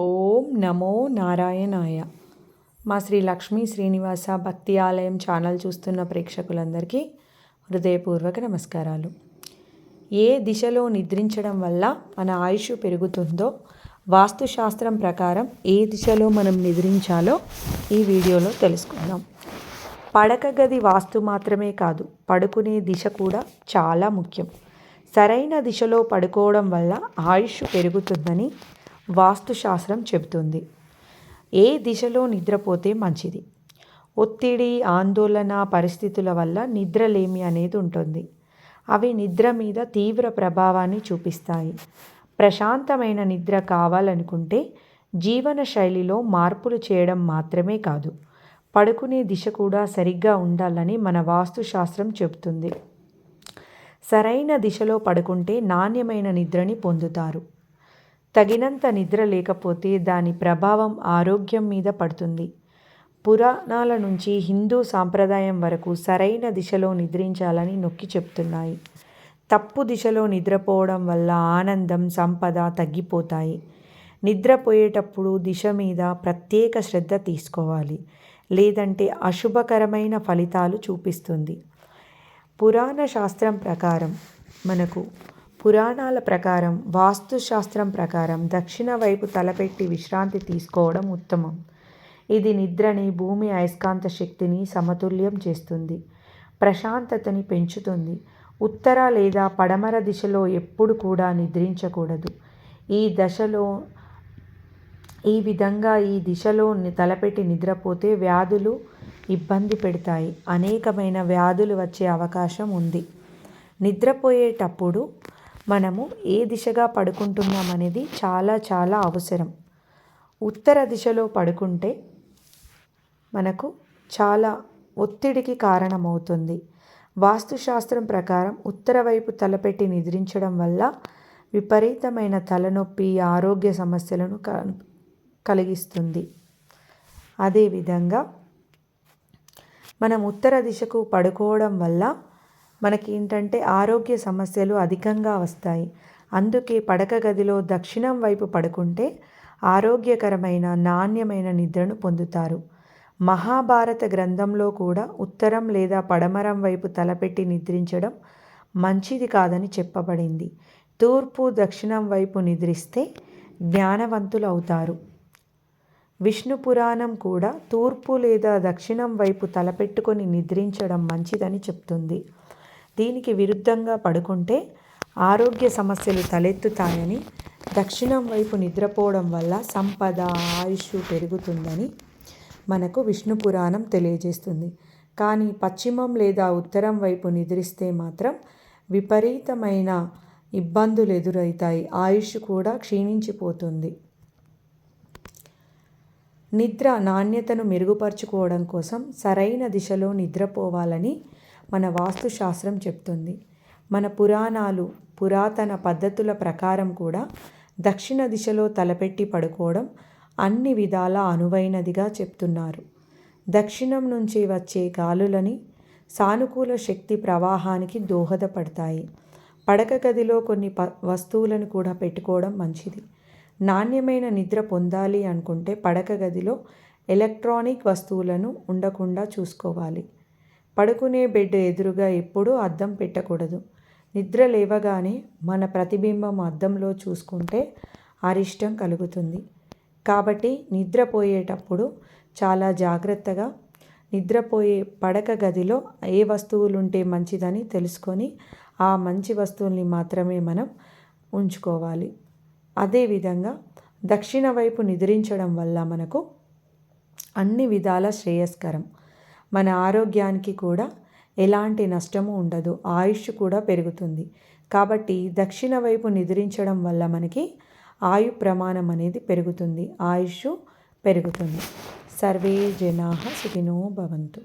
ఓం నమో నారాయణాయ. మా శ్రీ లక్ష్మీ శ్రీనివాస భక్తి ఆలయం ఛానల్ చూస్తున్న ప్రేక్షకులందరికీ హృదయపూర్వక నమస్కారాలు. ఏ దిశలో నిద్రించడం వల్ల మన ఆయుష్ పెరుగుతుందో వాస్తుశాస్త్రం ప్రకారం ఏ దిశలో మనం నిద్రించాలో ఈ వీడియోలో తెలుసుకుందాం. పడక గది వాస్తు మాత్రమే కాదు పడుకునే దిశ కూడా చాలా ముఖ్యం. సరైన దిశలో పడుకోవడం వల్ల ఆయుష్ పెరుగుతుందని వాస్తుశాస్త్రం చెబుతుంది. ఏ దిశలో నిద్రపోతే మంచిది? ఒత్తిడి ఆందోళన పరిస్థితుల వల్ల నిద్రలేమి అనేది ఉంటుంది. అవి నిద్ర మీద తీవ్ర ప్రభావాన్ని చూపిస్తాయి. ప్రశాంతమైన నిద్ర కావాలనుకుంటే జీవన శైలిలో మార్పులు చేయడం మాత్రమే కాదు. పడుకునే దిశ కూడా సరిగ్గా ఉండాలని మన వాస్తుశాస్త్రం చెబుతుంది. సరైన దిశలో పడుకుంటే నాణ్యమైన నిద్రని పొందుతారు. తగినంత నిద్ర లేకపోతే దాని ప్రభావం ఆరోగ్యం మీద పడుతుంది. పురాణాల నుంచి హిందూ సాంప్రదాయం వరకు సరైన దిశలో నిద్రించాలని నొక్కి చెప్తున్నాయి. తప్పు దిశలో నిద్రపోవడం వల్ల ఆనందం సంపద తగ్గిపోతాయి. నిద్రపోయేటప్పుడు దిశ మీద ప్రత్యేక శ్రద్ధ తీసుకోవాలి. లేదంటే అశుభకరమైన ఫలితాలు చూపిస్తుంది. పురాణ శాస్త్రం ప్రకారం మనకు పురాణాల ప్రకారం వాస్తుశాస్త్రం ప్రకారం దక్షిణ వైపు తలపెట్టి విశ్రాంతి తీసుకోవడం ఉత్తమం. ఇది నిద్రని భూమి అయస్కాంత శక్తిని సమతుల్యం చేస్తుంది ప్రశాంతతని పెంచుతుంది. ఉత్తర లేదా పడమర దిశలో ఎప్పుడు కూడా నిద్రించకూడదు. ఈ దశలో ఈ విధంగా ఈ దిశలో తలపెట్టి నిద్రపోతే వ్యాధులు ఇబ్బంది పెడతాయి. అనేకమైన వ్యాధులు వచ్చే అవకాశం ఉంది. నిద్రపోయేటప్పుడు మనము ఏ దిశగా పడుకుంటున్నాం అనేది చాలా చాలా అవసరం. ఉత్తర దిశలో పడుకుంటే మనకు చాలా ఒత్తిడికి కారణమవుతుంది. వాస్తుశాస్త్రం ప్రకారం ఉత్తర వైపు తలపెట్టి నిద్రించడం వల్ల విపరీతమైన తలనొప్పి ఆరోగ్య సమస్యలను కలిగిస్తుంది. అదేవిధంగా మనం ఉత్తర దిశకు పడుకోవడం వల్ల మనకి ఏంటంటే ఆరోగ్య సమస్యలు అధికంగా వస్తాయి. అందుకే పడక గదిలో దక్షిణం వైపు పడుకుంటే ఆరోగ్యకరమైన నాణ్యమైన నిద్రను పొందుతారు. మహాభారత గ్రంథంలో కూడా ఉత్తరం లేదా పడమరం వైపు తలపెట్టి నిద్రించడం మంచిది కాదని చెప్పబడింది. తూర్పు దక్షిణం వైపు నిద్రిస్తే జ్ఞానవంతులు అవుతారు. విష్ణు పురాణం కూడా తూర్పు లేదా దక్షిణం వైపు తలపెట్టుకొని నిద్రించడం మంచిదని చెప్తుంది. దీనికి విరుద్ధంగా పడుకుంటే ఆరోగ్య సమస్యలు తలెత్తుతాయని దక్షిణం వైపు నిద్రపోవడం వల్ల సంపద ఆయుష్ పెరుగుతుందని మనకు విష్ణు పురాణం తెలియజేస్తుంది. కానీ పశ్చిమం లేదా ఉత్తరం వైపు నిద్రిస్తే మాత్రం విపరీతమైన ఇబ్బందులు ఎదురవుతాయి. ఆయుష్ కూడా క్షీణించిపోతుంది. నిద్ర నాణ్యతను మెరుగుపరుచుకోవడం కోసం సరైన దిశలో నిద్రపోవాలని మన వాస్తుశాస్త్రం చెప్తుంది. మన పురాణాలు పురాతన పద్ధతుల ప్రకారం కూడా దక్షిణ దిశలో తలపెట్టి పడుకోవడం అన్ని విధాల అనువైనదిగా చెప్తున్నారు. దక్షిణం నుంచి వచ్చే గాలులని సానుకూల శక్తి ప్రవాహానికి దోహదపడతాయి. పడక గదిలో కొన్ని ప వస్తువులను కూడా పెట్టుకోవడం మంచిది. నాణ్యమైన నిద్ర పొందాలి అనుకుంటే పడక గదిలో ఎలక్ట్రానిక్ వస్తువులను ఉండకుండా చూసుకోవాలి. పడుకునే బెడ్ ఎదురుగా ఎప్పుడూ అద్దం పెట్టకూడదు. నిద్ర లేవగానే మన ప్రతిబింబం అద్దంలో చూసుకుంటే అరిష్టం కలుగుతుంది. కాబట్టి నిద్రపోయేటప్పుడు చాలా జాగ్రత్తగా నిద్రపోయే పడక గదిలో ఏ వస్తువులు ఉంటే మంచిదని తెలుసుకొని ఆ మంచి వస్తువుల్ని మాత్రమే మనం ఉంచుకోవాలి. అదేవిధంగా దక్షిణ వైపు నిద్రించడం వల్ల మనకు అన్ని విధాల శ్రేయస్కరం. మన ఆరోగ్యానికి కూడా ఎలాంటి నష్టము ఉండదు. ఆయుష్ కూడా పెరుగుతుంది. కాబట్టి దక్షిణ వైపు నిద్రించడం వల్ల మనకి ఆయు ప్రమాణం అనేది పెరుగుతుంది. ఆయుష్ పెరుగుతుంది. సర్వే జనా సుఖినో భవంతు.